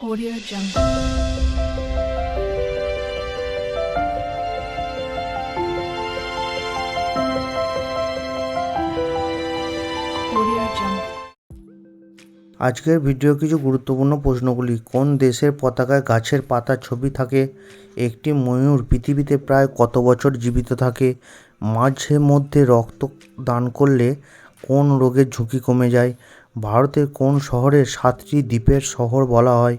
Audio Jungle. আজকের video কিছু গুরুত্বপূর্ণ প্রশ্নগুলি। কোন দেশের পতাকায় গাছের পাতার ছবি থাকে? একটি ময়ূর পৃথিবীতে প্রায় কত বছর জীবিত থাকে? মাঝে মধ্যে রক্ত দান করলে কোন রোগের ঝুঁকি কমে যায়? ভারতের কোন শহরে সাতটি দ্বীপের শহর বলা হয়?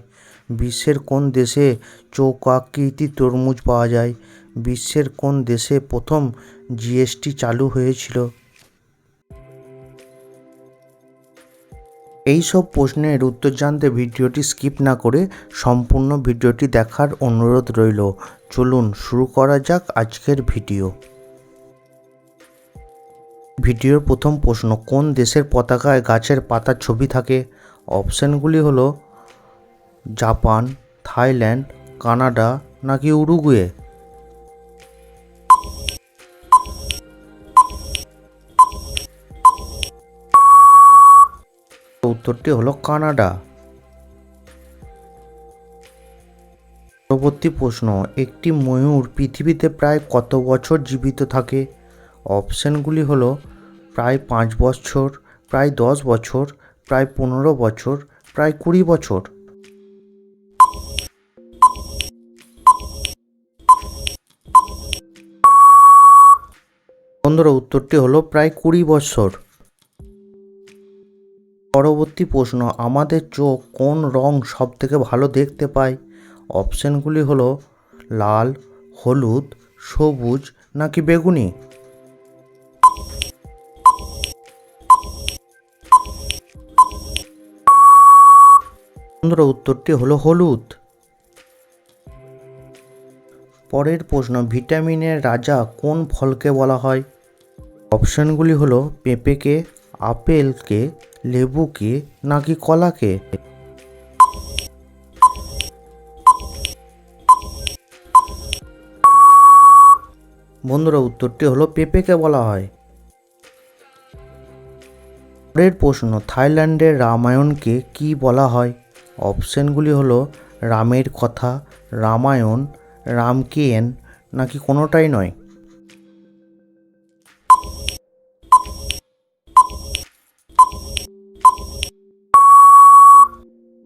বিশ্বের কোন দেশে চৌকাকৃতি তরমুজ পাওয়া যায়? বিশ্বের কোন দেশে প্রথম জিএসটি চালু হয়েছিল? এই সব প্রশ্নের উত্তর জানতে ভিডিওটি স্কিপ না করে সম্পূর্ণ ভিডিওটি দেখার অনুরোধ রইল। চলুন শুরু করা যাক আজকের ভিডিও। ভিডিওর প্রথম প্রশ্ন, কোন দেশের পতাকায় গাছের পাতার ছবি থাকে? অপশানগুলি হলো জাপান, থাইল্যান্ড, কানাডা নাকি উরুগুয়ে? উত্তরটি হলো কানাডা। পরবর্তী প্রশ্ন, একটি ময়ূর পৃথিবীতে প্রায় কত বছর জীবিত থাকে? অপশানগুলি হলো, প্রায় পাঁচ বছর, প্রায় দশ বছর, প্রায় পনেরো বছর, প্রায় কুড়ি বছর। বন্ধুরা উত্তরটি হলো প্রায় কুড়ি বছর। পরবর্তী প্রশ্ন, আমাদের চোখ কোন রং সব থেকে ভালো দেখতে পায়? অপশানগুলি হলো লাল, হলুদ, সবুজ নাকি বেগুনি? বন্ধুরা উত্তরটি হলো হলুদ। পরের প্রশ্ন, ভিটামিনের রাজা কোন ফলকে বলা হয়? অপশানগুলি হলো পেঁপেকে, আপেলকে, লেবুকে নাকি কলাকে? বন্ধুরা, উত্তরটি হলো পেঁপেকে বলা হয়। পরের প্রশ্ন থাইল্যান্ডের রামায়ণকে কি বলা হয়? অপশানগুলি হলো রামের কথা, রামায়ণ রামকেন নাকি কোনোটাই নয়?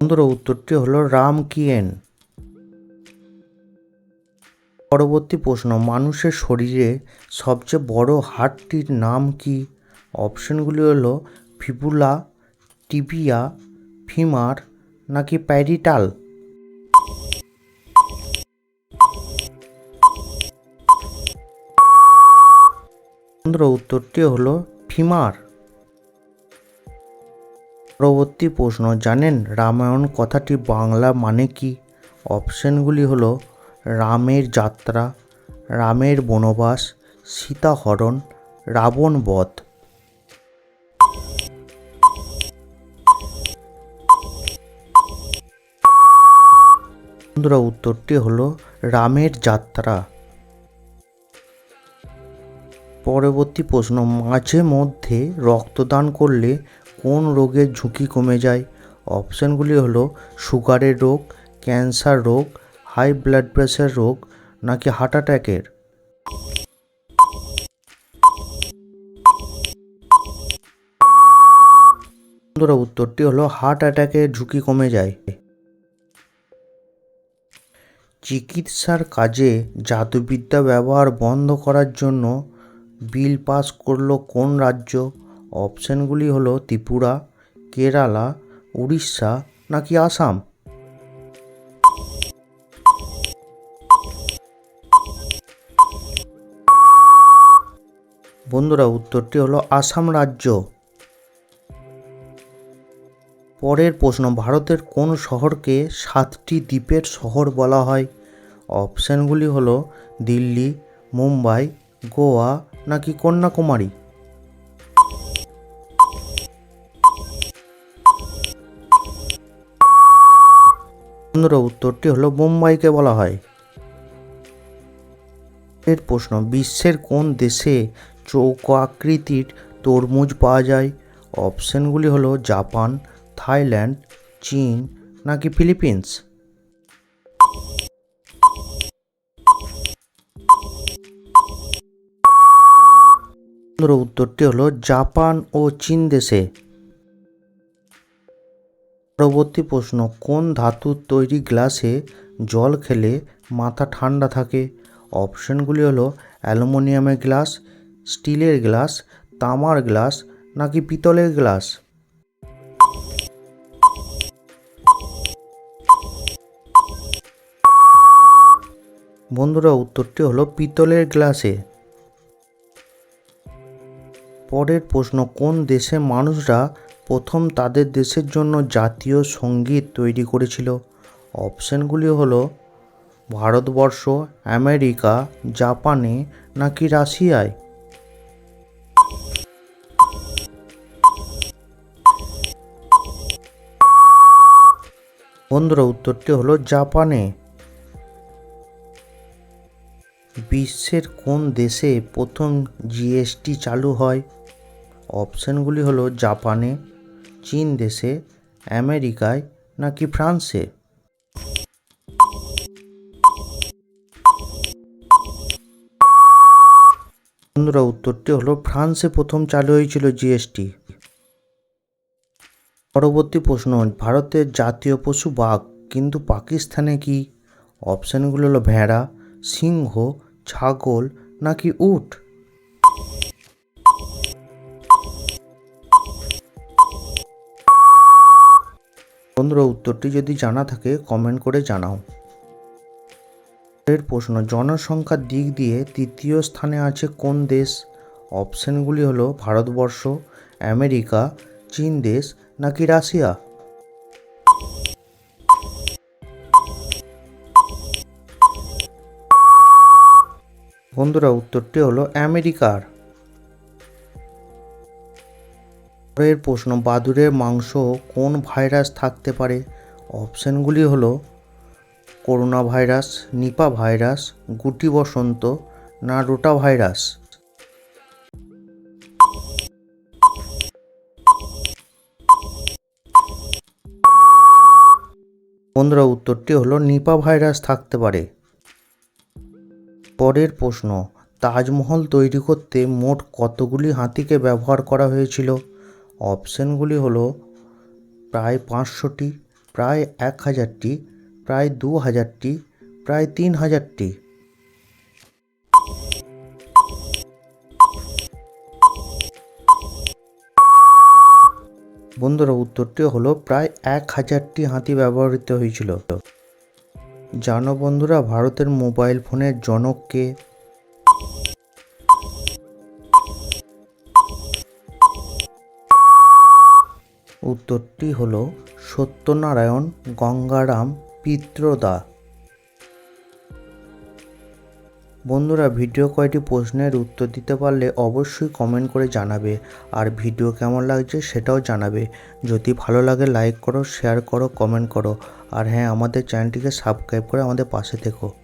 বন্ধুরা উত্তরটি হলো রাম কিয়েন পরবর্তী প্রশ্ন, মানুষের শরীরে সবচেয়ে বড় হাড়টির নাম কি? অপশনগুলি হলো ফিবুলা, টিবিয়া, ফিমার নাকি প্যারিটাল? উত্তরটি হলো ফিমার। পরবর্তী প্রশ্ন, জানেন রামায়ণ কথাটি বাংলা মানে কি? অপশনগুলি হলো রামের যাত্রা, রামের বনবাস, সীতাহরণ, রাবণ বধ। বন্ধুরা, উত্তরটি হলো রামের যাত্রা। পরবর্তী প্রশ্ন, মাঝে মধ্যে রক্তদান করলে কোন রোগের ঝুঁকি কমে যায়? অপশানগুলি হলো সুগারের রোগ, ক্যান্সার রোগ, হাই ব্লাড প্রেশার রোগ নাকি হার্ট অ্যাটাকের? বন্ধুরা, উত্তরটি হলো হার্ট অ্যাটাকের ঝুঁকি কমে যায়। চিকিৎসার কাজে জাদুবিদ্যা ব্যবহার বন্ধ করার জন্য বিল পাস করল কোন রাজ্য? অপশানগুলি হলো ত্রিপুরা, কেরালা, উড়িষ্যা নাকি আসাম? বন্ধুরা, উত্তরটি হলো আসাম রাজ্য। পরের প্রশ্ন, ভারতের কোন শহরকে সাতটি দ্বীপের শহর বলা হয়? অপশানগুলি হলো দিল্লি, মুম্বাই, গোয়া নাকি কন্যাকুমারী? বন্ধুরা উত্তরটি হলো বোম্বাইকে বলা হয়। এর প্রশ্ন, বিশ্বের কোন দেশে চৌকো আকৃতির তরমুজ পাওয়া যায়? অপশানগুলি হলো জাপান, থাইল্যান্ড, চীন নাকি ফিলিপিন্স? উত্তরটি হলো জাপান ও চীন দেশে। পরবর্তী প্রশ্ন, কোন ধাতুর তৈরি গ্লাসে জল খেলে মাথা ঠান্ডা থাকে? অপশনগুলি হলো, অ্যালুমিনিয়ামের গ্লাস, স্টিলের গ্লাস, তামার গ্লাস, নাকি পিতলের গ্লাস? বন্ধুরা, উত্তরটি হলো পিতলের গ্লাসে। পরের প্রশ্ন, কোন দেশে মানুষরা প্রথম তাদের দেশের জন্য জাতীয় সংগীত তৈরি করেছিল। অপশানগুলি হলো ভারতবর্ষ, আমেরিকা, জাপানে নাকি রাশিয়ায়? বন্ধুরা, উত্তরটি হলো জাপানে। বিশ্বের কোন দেশে প্রথম জিএসটি চালু হয়? অপশানগুলি হলো জাপানে। চীন দেশে, আমেরিকায় নাকি ফ্রান্সে? বন্ধুরা, উত্তরটি হলো ফ্রান্সে প্রথম চালু হয়েছিল জিএসটি। পরবর্তী প্রশ্ন ভারতের জাতীয় পশু বাঘ, কিন্তু পাকিস্তানে কি? অপশানগুলো হলো ভেড়া, সিংহ, ছাগল নাকি উট? বন্ধুরা উত্তরটি যদি জানা থাকে কমেন্ট করে জানাও। এর প্রশ্ন, জনসংখ্যার দিক দিয়ে তৃতীয় স্থানে আছে কোন দেশ? অপশনগুলি হলো ভারতবর্ষ, আমেরিকা, চীন দেশ, নাকি রাশিয়া? বন্ধুরা, উত্তরটি হলো আমেরিকার। পরের প্রশ্ন, বাদুড়ের মাংস কোন ভাইরাস থাকতে পারে? অপশানগুলি হলো, করোনা ভাইরাস, নিপা ভাইরাস, গুটি বসন্ত, না রোটা ভাইরাস। বন্ধুরা, উত্তরটি হলো, নিপা ভাইরাস থাকতে পারে। পরের প্রশ্ন, তাজমহল তৈরি করতে মোট কতগুলি হাতিকে ব্যবহার করা হয়েছিল? অপশানগুলি হলো প্রায় পাঁচশোটি, প্রায় এক হাজারটি প্রায় দু হাজারটি প্রায় তিন হাজারটি বন্ধুরা, উত্তরটি হলো প্রায় এক হাজারটি হাতি ব্যবহৃত হয়েছিল। জানো বন্ধুরা, ভারতের মোবাইল ফোনের জনককে উত্তরটি হল সত্যনারায়ণ গঙ্গারাম পিত্রদা। বন্ধুরা, ভিডিও কয়টি প্রশ্নের উত্তর দিতে পারলে অবশ্যই কমেন্ট করে জানাবে আর ভিডিও কেমন লাগছে সেটাও জানাবে। যদি ভালো লাগে লাইক করো শেয়ার করো কমেন্ট করো। আর হ্যাঁ আমাদের চ্যানেলটিকে সাবস্ক্রাইব করে আমাদের পাশে থেকো।